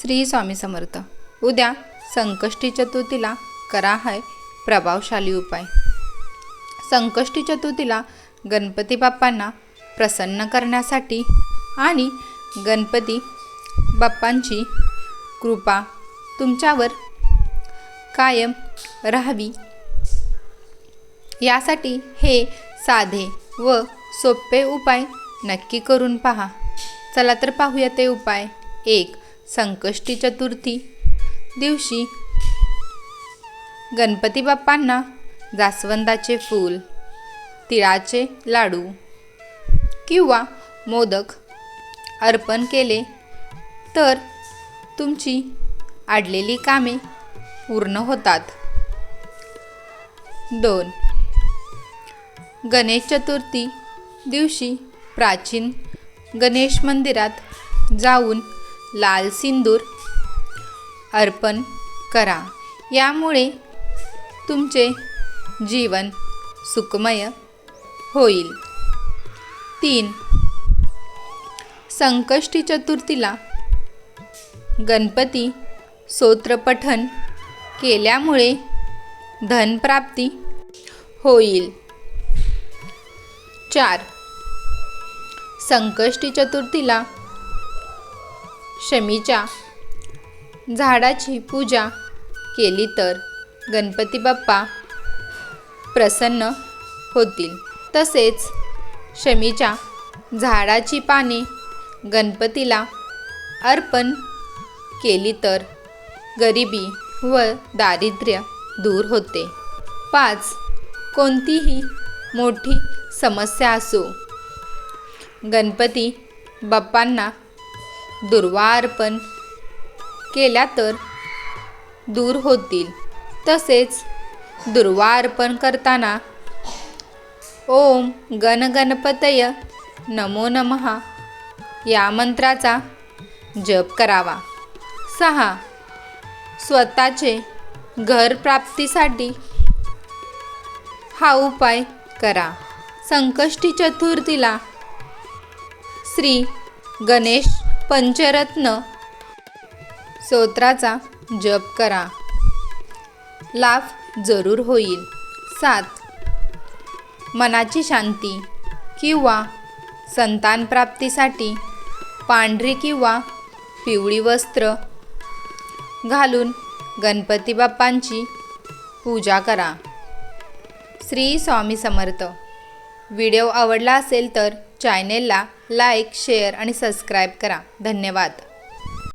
श्री स्वामी समर्थ. उद्या संकष्टी चतुर्थीला करा हाय प्रभावशाली उपाय. संकष्टी चतुर्थीला गणपती बाप्पांना प्रसन्न करण्यासाठी आणि गणपती बाप्पांची कृपा तुमच्यावर कायम राहावी. यासाठी हे साधे व सोपे उपाय नक्की करून पहा. चला तर पाहूया ते उपाय. एक संकष्टी चतुर्थी दिवशी गणपती बाप्पांना जास्वंदाचे फूल तिळाचे लाडू किंवा मोदक अर्पण केले तर तुमची आडलेली कामे पूर्ण होतात. दोन. गणेश चतुर्थी दिवशी प्राचीन गणेश मंदिरात जाऊन लाल सिंदूर अर्पण करा. यामुळे तुमचे जीवन सुखमय होईल. तीन. संकष्टी चतुर्थीला गणपती स्तोत्रपठन केल्यामुळे धनप्राप्ती होईल. चार. संकष्टी चतुर्थीला शमीच्या झाडाची पूजा केली तर गणपती बाप्पा प्रसन्न होतील. तसेच शमीच्या झाडाची पाने गणपतीला अर्पण केली तर गरिबी व दारिद्र्य दूर होते. पाच कोणतीही मोठी समस्या असो गणपती बाप्पांना दुर्वा अर्पण केल्या तर दूर होतील. तसेच दुर्वा अर्पण करताना ओम गणगणपतय नमो नमः या मंत्राचा जप करावा. सहा. स्वतःचे घर प्राप्तीसाठी हा उपाय करा. संकष्टी चतुर्थीला श्री गणेश पंचरत्न. स्तोत्राचा जप करा. लाभ जरूर होईल. सात. मनाची शांती किंवा संतान प्राप्तीसाठी पांढरी किंवा पिवळी वस्त्र घालून गणपती बाप्पांची पूजा करा. श्री स्वामी समर्थ. व्हिडिओ आवडला असेल तर चॅनेलला लाईक शेअर आणि सबस्क्राईब करा. धन्यवाद.